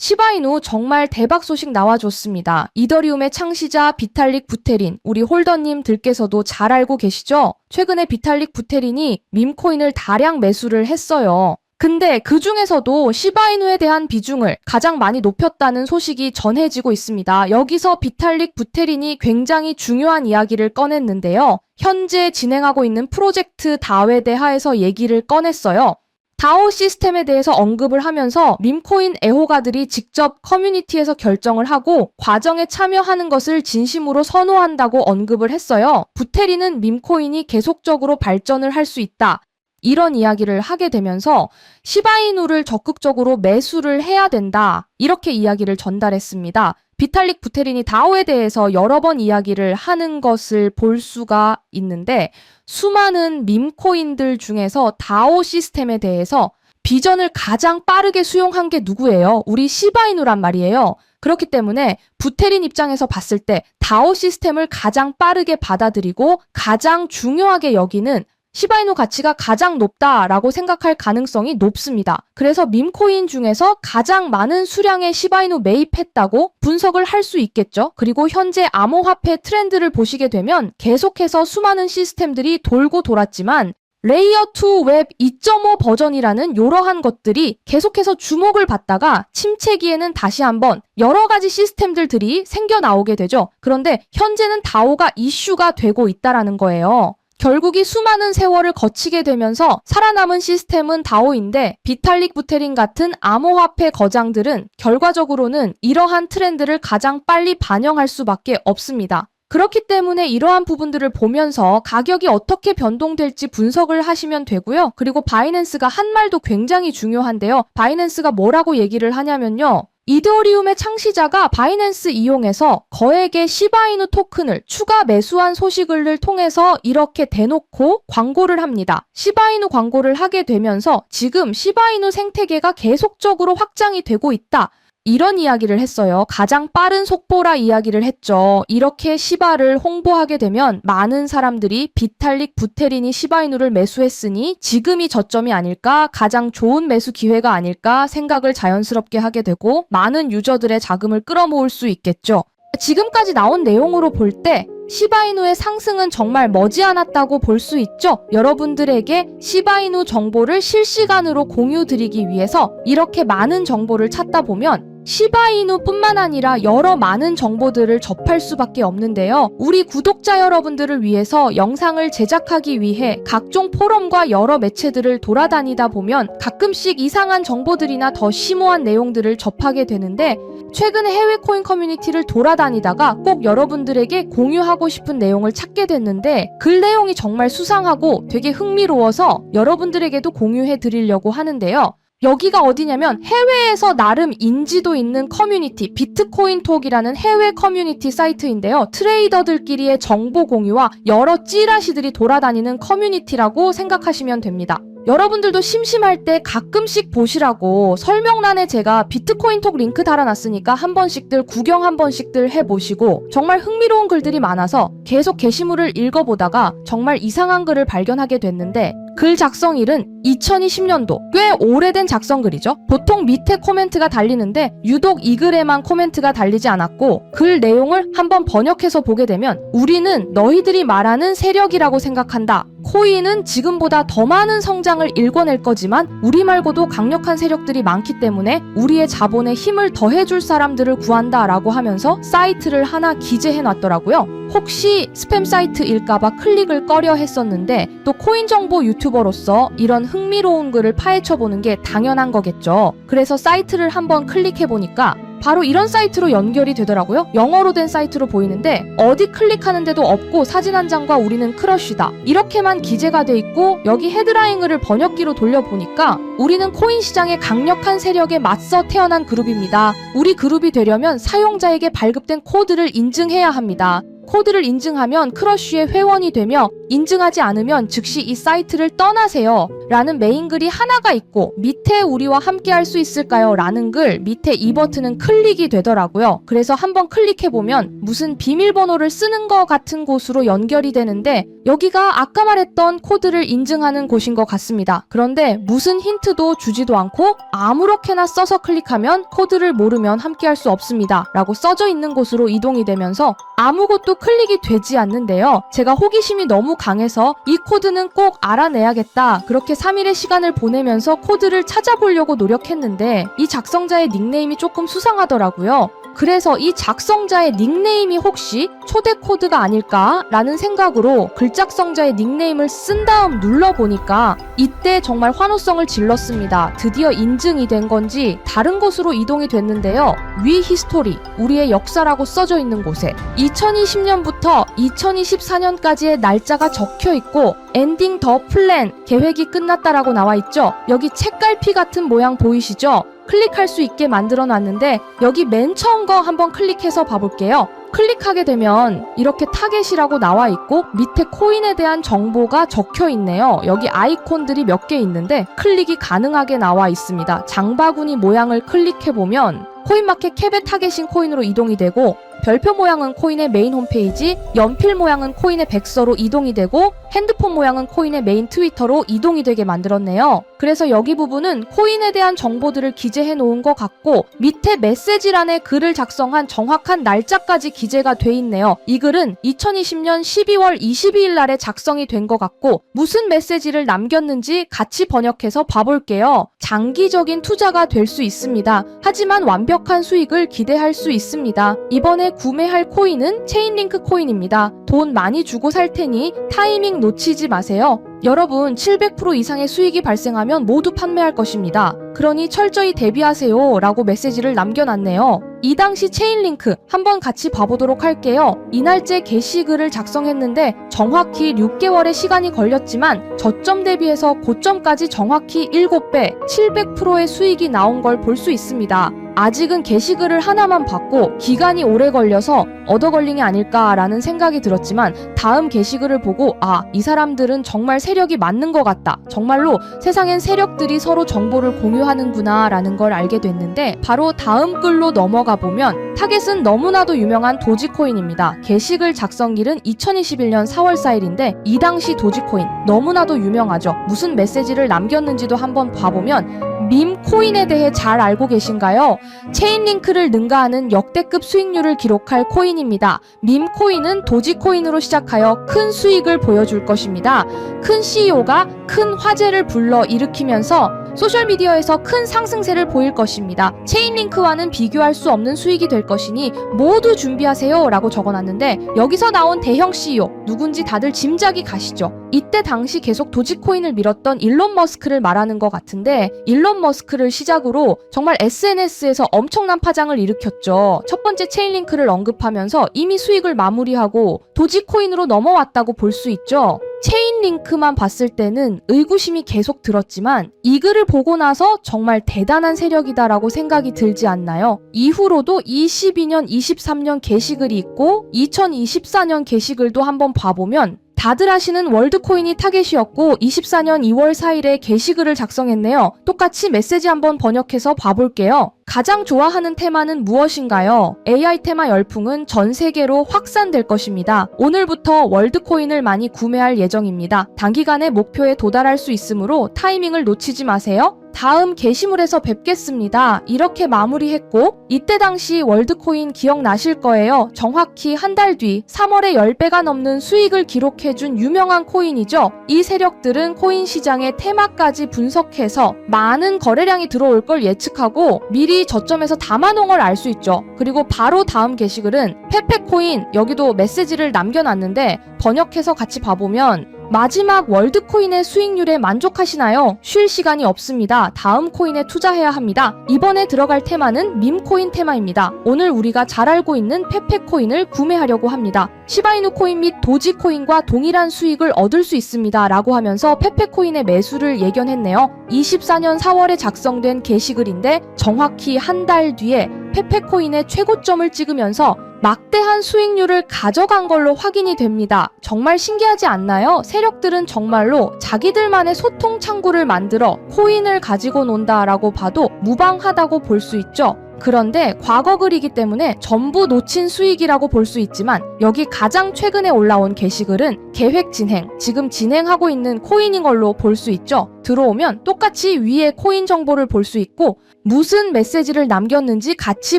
시바이누 정말 대박 소식 나와줬습니다. 이더리움의 창시자 비탈릭 부테린, 우리 홀더님 들께서도 잘 알고 계시죠? 최근에 비탈릭 부테린이 밈코인을 다량 매수를 했어요. 근데 그 중에서도 시바이누에 대한 비중을 가장 많이 높였다는 소식이 전해지고 있습니다. 여기서 비탈릭 부테린이 굉장히 중요한 이야기를 꺼냈는데요. 현재 진행하고 있는 프로젝트 다웨 대하에서 얘기를 꺼냈어요. 다오 시스템에 대해서 언급을 하면서 밈코인 애호가들이 직접 커뮤니티에서 결정을 하고 과정에 참여하는 것을 진심으로 선호한다고 언급을 했어요. 부테리는 밈코인이 계속적으로 발전을 할 수 있다. 이런 이야기를 하게 되면서 시바이누를 적극적으로 매수를 해야 된다. 이렇게 이야기를 전달했습니다. 비탈릭 부테린이 다오에 대해서 여러 번 이야기를 하는 것을 볼 수가 있는데 수많은 밈코인들 중에서 다오 시스템에 대해서 비전을 가장 빠르게 수용한 게 누구예요? 우리 시바이누란 말이에요. 그렇기 때문에 부테린 입장에서 봤을 때 다오 시스템을 가장 빠르게 받아들이고 가장 중요하게 여기는 시바이누 가치가 가장 높다라고 생각할 가능성이 높습니다. 그래서 밈코인 중에서 가장 많은 수량의 시바이누 매입했다고 분석을 할 수 있겠죠. 그리고 현재 암호화폐 트렌드를 보시게 되면 계속해서 수많은 시스템들이 돌고 돌았지만 레이어 2 웹 2.5 버전이라는 이러한 것들이 계속해서 주목을 받다가 침체기에는 다시 한번 여러 가지 시스템들들이 생겨 나오게 되죠. 그런데 현재는 다오가 이슈가 되고 있다라는 거예요. 결국 이 수많은 세월을 거치게 되면서 살아남은 시스템은 다오인데 비탈릭 부테린 같은 암호화폐 거장들은 결과적으로는 이러한 트렌드를 가장 빨리 반영할 수밖에 없습니다. 그렇기 때문에 이러한 부분들을 보면서 가격이 어떻게 변동될지 분석을 하시면 되고요. 그리고 바이낸스가 한 말도 굉장히 중요한데요. 바이낸스가 뭐라고 얘기를 하냐면요. 이더리움의 창시자가 바이낸스 이용해서 거액의 시바이누 토큰을 추가 매수한 소식을 통해서 이렇게 대놓고 광고를 합니다. 시바이누 광고를 하게 되면서 지금 시바이누 생태계가 계속적으로 확장이 되고 있다. 이런 이야기를 했어요. 가장 빠른 속보라 이야기를 했죠. 이렇게 시바를 홍보하게 되면 많은 사람들이 비탈릭 부테린이 시바이누를 매수했으니 지금이 저점이 아닐까, 가장 좋은 매수 기회가 아닐까 생각을 자연스럽게 하게 되고 많은 유저들의 자금을 끌어모을 수 있겠죠. 지금까지 나온 내용으로 볼때 시바이누의 상승은 정말 머지않았다고 볼 수 있죠. 여러분들에게 시바이누 정보를 실시간으로 공유 드리기 위해서 이렇게 많은 정보를 찾다 보면 시바이누뿐만 아니라 여러 많은 정보들을 접할 수밖에 없는데요. 우리 구독자 여러분들을 위해서 영상을 제작하기 위해 각종 포럼과 여러 매체들을 돌아다니다 보면 가끔씩 이상한 정보들이나 더 심오한 내용들을 접하게 되는데 최근에 해외 코인 커뮤니티를 돌아다니다가 꼭 여러분들에게 공유하고 싶은 내용을 찾게 됐는데 글 내용이 정말 수상하고 되게 흥미로워서 여러분들에게도 공유해 드리려고 하는데요. 여기가 어디냐면 해외에서 나름 인지도 있는 커뮤니티 비트코인 톡이라는 해외 커뮤니티 사이트인데요. 트레이더들끼리의 정보 공유와 여러 찌라시들이 돌아다니는 커뮤니티라고 생각하시면 됩니다. 여러분들도 심심할 때 가끔씩 보시라고 설명란에 제가 비트코인 톡 링크 달아놨으니까 한 번씩들 구경 한 번씩들 해보시고 정말 흥미로운 글들이 많아서 계속 게시물을 읽어보다가 정말 이상한 글을 발견하게 됐는데 글 작성일은 2020년도 꽤 오래된 작성글이죠. 보통 밑에 코멘트가 달리는데 유독 이 글에만 코멘트가 달리지 않았고 글 내용을 한번 번역해서 보게 되면 우리는 너희들이 말하는 세력이라고 생각한다. 코인은 지금보다 더 많은 성장을 일궈낼 거지만 우리 말고도 강력한 세력들이 많기 때문에 우리의 자본에 힘을 더해줄 사람들을 구한다라고 하면서 사이트를 하나 기재해 놨더라고요. 혹시 스팸 사이트일까봐 클릭을 꺼려 했었는데 또 코인 정보 유튜버로서 이런 흥미로운 글을 파헤쳐 보는 게 당연한 거겠죠. 그래서 사이트를 한번 클릭해 보니까 바로 이런 사이트로 연결이 되더라고요. 영어로 된 사이트로 보이는데 어디 클릭하는데도 없고 사진 한 장과 우리는 크러쉬다. 이렇게만 기재가 돼 있고 여기 헤드라인을 번역기로 돌려보니까 우리는 코인 시장의 강력한 세력에 맞서 태어난 그룹입니다. 우리 그룹이 되려면 사용자에게 발급된 코드를 인증해야 합니다. 코드를 인증하면 크러쉬의 회원이 되며 인증하지 않으면 즉시 이 사이트를 떠나세요. 라는 메인 글이 하나가 있고 밑에 우리와 함께 할 수 있을까요? 라는 글 밑에 이 버튼은 클릭이 되더라고요. 그래서 한번 클릭해보면 무슨 비밀번호를 쓰는 것 같은 곳으로 연결이 되는데 여기가 아까 말했던 코드를 인증하는 곳인 것 같습니다. 그런데 무슨 힌트도 주지도 않고 아무렇게나 써서 클릭하면 코드를 모르면 함께 할 수 없습니다. 라고 써져 있는 곳으로 이동이 되면서 아무것도 클릭이 되지 않는데요. 제가 호기심이 너무 강해서 이 코드는 꼭 알아내야겠다. 그렇게 3일의 시간을 보내면서 코드를 찾아보려고 노력했는데 이 작성자의 닉네임이 조금 수상하더라고요. 그래서 이 작성자의 닉네임이 혹시 초대 코드가 아닐까라는 생각으로 글작성자의 닉네임을 쓴 다음 눌러보니까 이때 정말 환호성을 질렀습니다. 드디어 인증이 된 건지 다른 곳으로 이동이 됐는데요. 위 히스토리, 우리의 역사라고 써져 있는 곳에 2020년부터 2024년까지의 날짜가 적혀 있고 엔딩 더 플랜 계획이 끝났다라고 나와 있죠. 여기 책갈피 같은 모양 보이시죠? 클릭할 수 있게 만들어 놨는데 여기 맨 처음 거 한번 클릭해서 봐볼게요. 클릭하게 되면 이렇게 타겟이라고 나와 있고 밑에 코인에 대한 정보가 적혀 있네요. 여기 아이콘들이 몇 개 있는데 클릭이 가능하게 나와 있습니다. 장바구니 모양을 클릭해 보면 코인마켓 캡의 타겟인 코인으로 이동이 되고 별표 모양은 코인의 메인 홈페이지, 연필 모양은 코인의 백서로 이동이 되고 핸드폰 모양은 코인의 메인 트위터로 이동이 되게 만들었네요. 그래서 여기 부분은 코인에 대한 정보들을 기재해 놓은 것 같고 밑에 메시지란에 글을 작성한 정확한 날짜까지 기재가 돼 있네요. 이 글은 2020년 12월 22일 날에 작성이 된 것 같고 무슨 메시지를 남겼는지 같이 번역해서 봐볼게요. 장기적인 투자가 될 수 있습니다. 하지만 완벽한 수익을 기대할 수 있습니다. 이번에 구매할 코인은 체인링크 코인입니다. 돈 많이 주고 살 테니 타이밍 놓치지 마세요. 여러분, 700% 이상의 수익이 발생하면 모두 판매할 것입니다. 그러니 철저히 대비하세요. 라고 메시지를 남겨놨네요. 이 당시 체인링크 한번 같이 봐보도록 할게요. 이날째 게시글을 작성했는데 정확히 6개월의 시간이 걸렸지만 저점 대비해서 고점까지 정확히 7배, 700%의 수익이 나온 걸 볼 수 있습니다. 아직은 게시글을 하나만 봤고 기간이 오래 걸려서 얻어 걸린 게 아닐까라는 생각이 들었지만 다음 게시글을 보고 아, 이 사람들은 정말 세력이 맞는 것 같다. 정말로 세상엔 세력들이 서로 정보를 공유하는구나 라는 걸 알게 됐는데 바로 다음 글로 넘어가 보면 타겟은 너무나도 유명한 도지코인입니다. 게시글 작성일은 2021년 4월 4일인데 이 당시 도지코인 너무나도 유명하죠. 무슨 메시지를 남겼는지도 한번 봐보면 밈 코인에 대해 잘 알고 계신가요? 체인 링크를 능가하는 역대급 수익률을 기록할 코인입니다. 밈 코인은 도지 코인으로 시작하여 큰 수익을 보여줄 것입니다. 큰 CEO가 큰 화제를 불러 일으키면서 소셜미디어에서 큰 상승세를 보일 것입니다. 체인링크와는 비교할 수 없는 수익이 될 것이니 모두 준비하세요 라고 적어놨는데 여기서 나온 대형 CEO 누군지 다들 짐작이 가시죠? 이때 당시 계속 도지코인을 밀었던 일론 머스크를 말하는 것 같은데 일론 머스크를 시작으로 정말 SNS에서 엄청난 파장을 일으켰죠. 첫 번째 체인링크를 언급하면서 이미 수익을 마무리하고 도지코인으로 넘어왔다고 볼 수 있죠. 체인 링크만 봤을 때는 의구심이 계속 들었지만 이 글을 보고 나서 정말 대단한 세력이다라고 생각이 들지 않나요? 이후로도 22년, 23년 게시글이 있고 2024년 게시글도 한번 봐보면 다들 아시는 월드코인이 타겟이었고 24년 2월 4일에 게시글을 작성했네요. 똑같이 메시지 한번 번역해서 봐볼게요. 가장 좋아하는 테마는 무엇인가요? AI 테마 열풍은 전 세계로 확산될 것입니다. 오늘부터 월드코인을 많이 구매할 예정입니다. 단기간에 목표에 도달할 수 있으므로 타이밍을 놓치지 마세요. 다음 게시물에서 뵙겠습니다. 이렇게 마무리했고 이때 당시 월드코인 기억나실 거예요. 정확히 한 달 뒤 3월에 10배가 넘는 수익을 기록해준 유명한 코인이죠. 이 세력들은 코인 시장의 테마까지 분석해서 많은 거래량이 들어올 걸 예측하고 미리 저점에서 담아놓은 걸 알 수 있죠. 그리고 바로 다음 게시글은 페페코인 여기도 메시지를 남겨놨는데 번역해서 같이 봐보면 마지막 월드코인의 수익률에 만족하시나요? 쉴 시간이 없습니다. 다음 코인에 투자해야 합니다. 이번에 들어갈 테마는 밈코인 테마입니다. 오늘 우리가 잘 알고 있는 페페코인을 구매하려고 합니다. 시바이누 코인 및 도지 코인과 동일한 수익을 얻을 수 있습니다. 라고 하면서 페페코인의 매수를 예견했네요. 24년 4월에 작성된 게시글인데 정확히 한 달 뒤에 페페코인의 최고점을 찍으면서 막대한 수익률을 가져간 걸로 확인이 됩니다. 정말 신기하지 않나요? 세력들은 정말로 자기들만의 소통 창구를 만들어 코인을 가지고 논다라고 봐도 무방하다고 볼 수 있죠. 그런데 과거 글이기 때문에 전부 놓친 수익이라고 볼 수 있지만 여기 가장 최근에 올라온 게시글은 계획 진행, 지금 진행하고 있는 코인인 걸로 볼 수 있죠. 들어오면 똑같이 위에 코인 정보를 볼 수 있고 무슨 메시지를 남겼는지 같이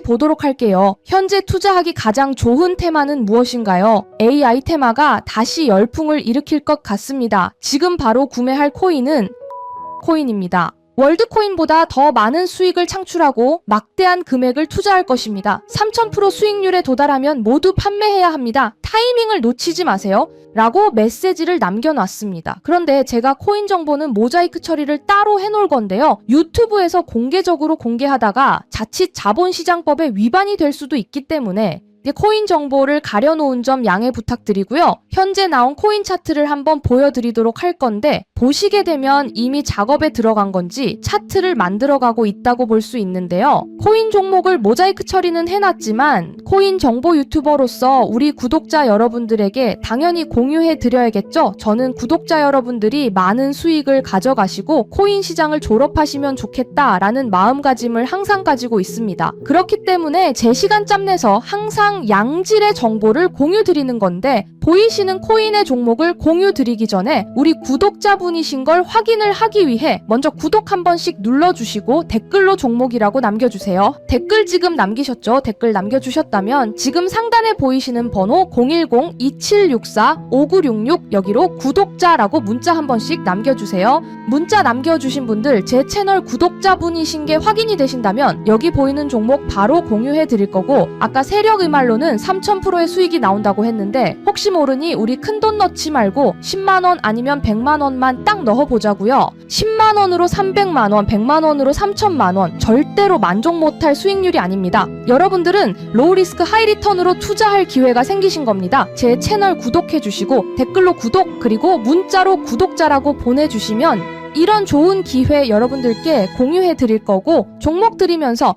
보도록 할게요. 현재 투자하기 가장 좋은 테마는 무엇인가요? AI 테마가 다시 열풍을 일으킬 것 같습니다. 지금 바로 구매할 코인은 코인입니다. 월드코인보다 더 많은 수익을 창출하고 막대한 금액을 투자할 것입니다. 3000% 수익률에 도달하면 모두 판매해야 합니다. 타이밍을 놓치지 마세요. 라고 메시지를 남겨놨습니다. 그런데 제가 코인 정보는 모자이크 처리를 따로 해놓을 건데요. 유튜브에서 공개적으로 공개하다가 자칫 자본시장법에 위반이 될 수도 있기 때문에 코인 정보를 가려놓은 점 양해 부탁드리고요. 현재 나온 코인 차트를 한번 보여드리도록 할 건데 보시게 되면 이미 작업에 들어간 건지 차트를 만들어가고 있다고 볼 수 있는데요. 코인 종목을 모자이크 처리는 해놨지만 코인 정보 유튜버로서 우리 구독자 여러분들에게 당연히 공유해 드려야겠죠. 저는 구독자 여러분들이 많은 수익을 가져가시고 코인 시장을 졸업하시면 좋겠다라는 마음가짐을 항상 가지고 있습니다. 그렇기 때문에 제 시간짬 내서 항상 양질의 정보를 공유 드리는 건데 보이시는 코인의 종목을 공유 드리기 전에 우리 구독자분이신 걸 확인을 하기 위해 먼저 구독 한 번씩 눌러주시고 댓글로 종목이라고 남겨주세요. 댓글 지금 남기셨죠? 댓글 남겨주셨다면 지금 상단에 보이시는 번호 010-2764-5966 여기로 구독자라고 문자 한 번씩 남겨주세요. 문자 남겨주신 분들 제 채널 구독자분이신 게 확인이 되신다면 여기 보이는 종목 바로 공유해 드릴 거고 아까 세력 의 말로는 3000%의 수익이 나온다고 했는데 혹시 모르니 우리 큰 돈 넣지 말고 10만 원 아니면 100만 원만 딱 넣어 보자고요. 10만 원으로 300만 원, 100만 원으로 3천만 원 절대로 만족 못할 수익률이 아닙니다. 여러분들은 로우 리스크 하이 리턴으로 투자할 기회가 생기신 겁니다. 제 채널 구독해 주시고 댓글로 구독 그리고 문자로 구독자라고 보내 주시면 이런 좋은 기회 여러분들께 공유해 드릴 거고 종목 드리면서